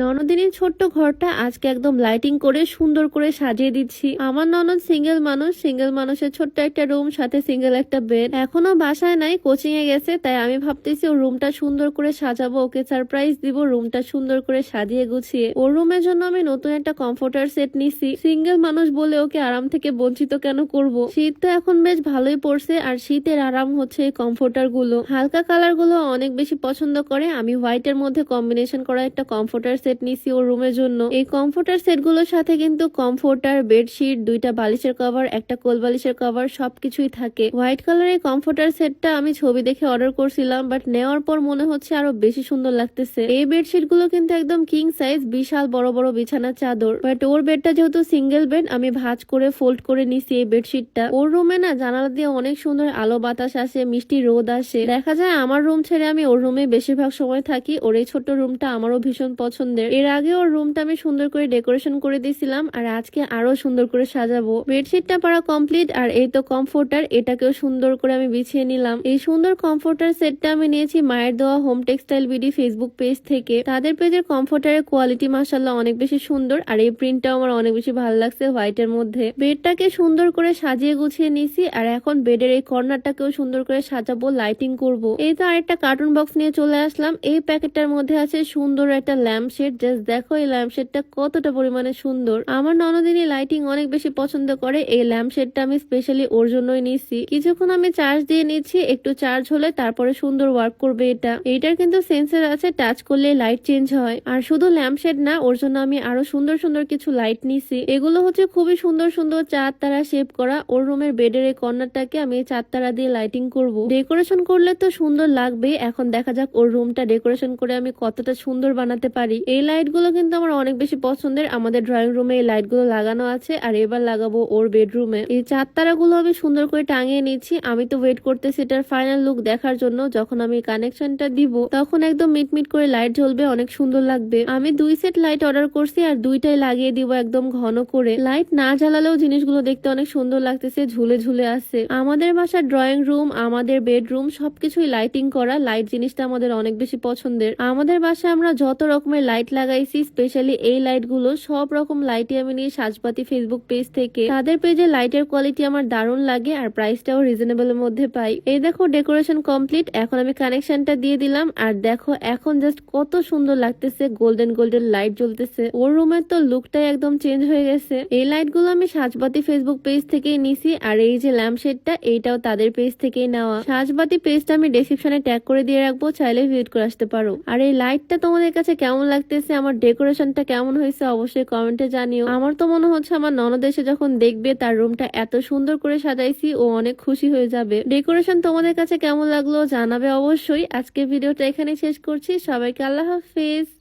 ননদিনীর ছোট্ট ঘরটা আজকে একদম লাইটিং করে সুন্দর করে সাজিয়ে দিচ্ছি। আমার ননদ সিঙ্গেল মানুষ সিঙ্গেল মানুষের ছোট্ট একটা রুম সাথে সিঙ্গেল একটা বেড এখনও বাসায় নাই কোচিং এ গেছে, তাই আমি ভাবতেছি ওর রুমটা সুন্দর করে সাজাবো, ওকে সারপ্রাইজ দিব রুমটা সুন্দর করে সাজিয়ে গুছিয়ে। ওর রুমের জন্য আমি নতুন একটা কমফোর্টার সেট নিছি। সিঙ্গেল মানুষ বলে ওকে আরাম থেকে বঞ্চিত কেন করব? শীত তো এখন বেশ ভালোই পড়ছে, আর শীতের আরাম হচ্ছে এই কমফোর্টারগুলো। হালকা কালারগুলো অনেক বেশি পছন্দ করে, আমি হোয়াইট এর মধ্যে কম্বিনেশন করা একটা কমফোর্টার নিছি ওর রুমের জন্য। এই কমফোর্টার সেটগুলোর সাথে কিন্তু কমফোর্টার বেডশিট দুইটা বালিশের কভার একটা কোল বালিশের কভার সবকিছুই থাকে। হোয়াইট কালারের কমফোর্টার সেটটা আমি ছবি দেখে অর্ডার করছিলাম বাট নেওয়ার পর মনে হচ্ছে আরও বেশি সুন্দর লাগতেছে। এই বেডশিটগুলো কিন্তু একদম কিং সাইজ বিশাল বড় বড় বিছানার চাদর। বাট ওর বেডটা যেহেতু সিঙ্গেল বেড আমি ভাজ করে ফোল্ড করে নিছি এই বেডশিটটা ওর রুমে না জানালা দিয়ে অনেক সুন্দর আলো বাতাস আসে, মিষ্টি রোদ আসে। দেখা যায় আমার রুম ছেড়ে আমি ওর রুমে বেশিরভাগ সময় থাকি, ওর এই ছোট্ট রুমটা আমারও ভীষণ পছন্দের এর আগে ওর রুমটা আমি সুন্দর করে ডেকোরেশন করে দিয়েছিলাম, আর আজকে আরও সুন্দর করে সাজাবো। বেডশিটটা পারা কমপ্লিট আর এই তো কমফোর্টার এটাকেও সুন্দর করে আমি বিছিয়ে নিলাম। এই সুন্দর কমফোর্টার সেটটা আমি নিয়েছি মায়ের দেওয়া home textile BD Facebook page থেকে। তাদের পেজের কমফোর্টারের কোয়ালিটি মাসাল্লাহ অনেক বেশি সুন্দর, আর এই প্রিন্টটাও আমার অনেক বেশি ভালো লাগছে হোয়াইটের মধ্যে। বেডটাকে সুন্দর করে সাজিয়ে গুছিয়ে নিয়েছি, আর এখন বেডের এই কর্নারটাকেও সুন্দর করে সাজাবো লাইটিং করব। এই তো আরেকটা কার্টুন বক্স নিয়ে চলে আসলাম। এই প্যাকেটটার মধ্যে আছে সুন্দর একটা ল্যাম্প শেড জাস্ট দেখো এই ল্যাম্প শেডটা কতটা পরিমাণে সুন্দর। আমার ননদিনী লাইটিং অনেক বেশি পছন্দ করে, এই ল্যাম্প শেডটা আমি স্পেশালি ওর জন্যই নিচ্ছি কিছুক্ষণ আমি চার্জ দিয়ে নিচ্ছি, একটু চার্জ হলে তারপরে সুন্দর ওয়ার্ক করবে এটা। এইটার কিন্তু সেন্সার আছে টাচ করলে লাইট চেঞ্জ হয়। আর শুধু ল্যাম্প শেড না, ওর জন্য আমি আরও সুন্দর সুন্দর কিছু লাইট নিছি। এগুলো হচ্ছে খুবই সুন্দর সুন্দর চার তারা শেপ করা। ওর রুমের বেডের এই কর্নারটাকে আমি চার তারা দিয়ে লাইটিং করব। ডেকোরেশন করলে তো সুন্দর লাগবে এখন দেখা যাক ওর রুমটা ডেকোরেশন করে আমি কতটা সুন্দর বানাতে পারি। এই লাইটগুলো কিন্তু আমার অনেক বেশি পছন্দের। আমাদের ড্রয়িং রুমে এই লাইটগুলো লাগানো আছে, আর এবার লাগাবো ওর বেডরুমে এই চার তারা গুলো আমি সুন্দর করে টাঙিয়ে নিচ্ছি। আমি তো ওয়েট করতেছি এটার ফাইনাল লুক দেখার জন্য। যখন আমি কানেকশনটা দিব, তখন একদম মিটমিট করে লাইট জ্বলবে, অনেক সুন্দর লাগবে। আমি দুই সেট লাইট অর্ডার করছি, আর দুইটাই লাগিয়ে দিব একদম ঘন করে। লাইট না জ্বালালেও জিনিসগুলো দেখতে অনেক সুন্দর লাগতেছে, ঝুলে ঝুলে আছে। আমাদের বাসার ড্রয়িং রুম আমাদের বেডরুম সবকিছুই লাইটিং করা। লাইট জিনিসটা আমাদের অনেক বেশি পছন্দের। আমাদের বাসায় আমরা যত রকমের লাইট লাগাইছি স্পেশালি এই লাইটগুলো সব রকম লাইটই আমি নিয়ে সাজপাতি ফেসবুক পেজ থেকে। তাদের পেজে লাইটের কোয়ালিটি আমার দারুণ লাগে আর প্রাইসটাও রিজনেবল মধ্যে পাই। এই দেখো ডেকোরেশন কমপ্লিট এখন আমি কানেকশনটা দিয়ে দিলাম। আর দেখো এখন জাস্ট কত সুন্দর লাগতেছে গোল্ডেন গোল্ডেন লাইট জ্বলতেছে। ওর রুমের তো লুকটাই একদম চেঞ্জ হয়ে গেছে। এই লাইটগুলো আমি সাজবাতি ফেসবুক পেজ থেকেই নিছি। আর এই যে ল্যাম্প শেডটা এইটাও তাদের পেজ থেকেই নেওয়া। সাজবাতি পেজটা আমি ডেসক্রিপশনে ট্যাগ করে দিয়ে রাখব, চাইলে ভিজিট করে আসতে পারো। আর এই লাইটটা তোমাদের কাছে কেমন লাগতেছে আমার ডেকোরেশনটা কেমন হয়েছে, অবশ্যই কমেন্টে জানিও। আমার তো মনে হচ্ছে আমার ননদ এসে যখন দেখবে, তার রুমটা এত সুন্দর করে সাজাইছি, ও অনেক খুশি হয়ে যাবে। ডেকোরেশন তোমাদের কাছে কেমন লাগল জানাবে অবশ্যই। আজকে ভিডিওটা এখানে শেষ করছি। সবাইকে আল্লাহ হাফেজ।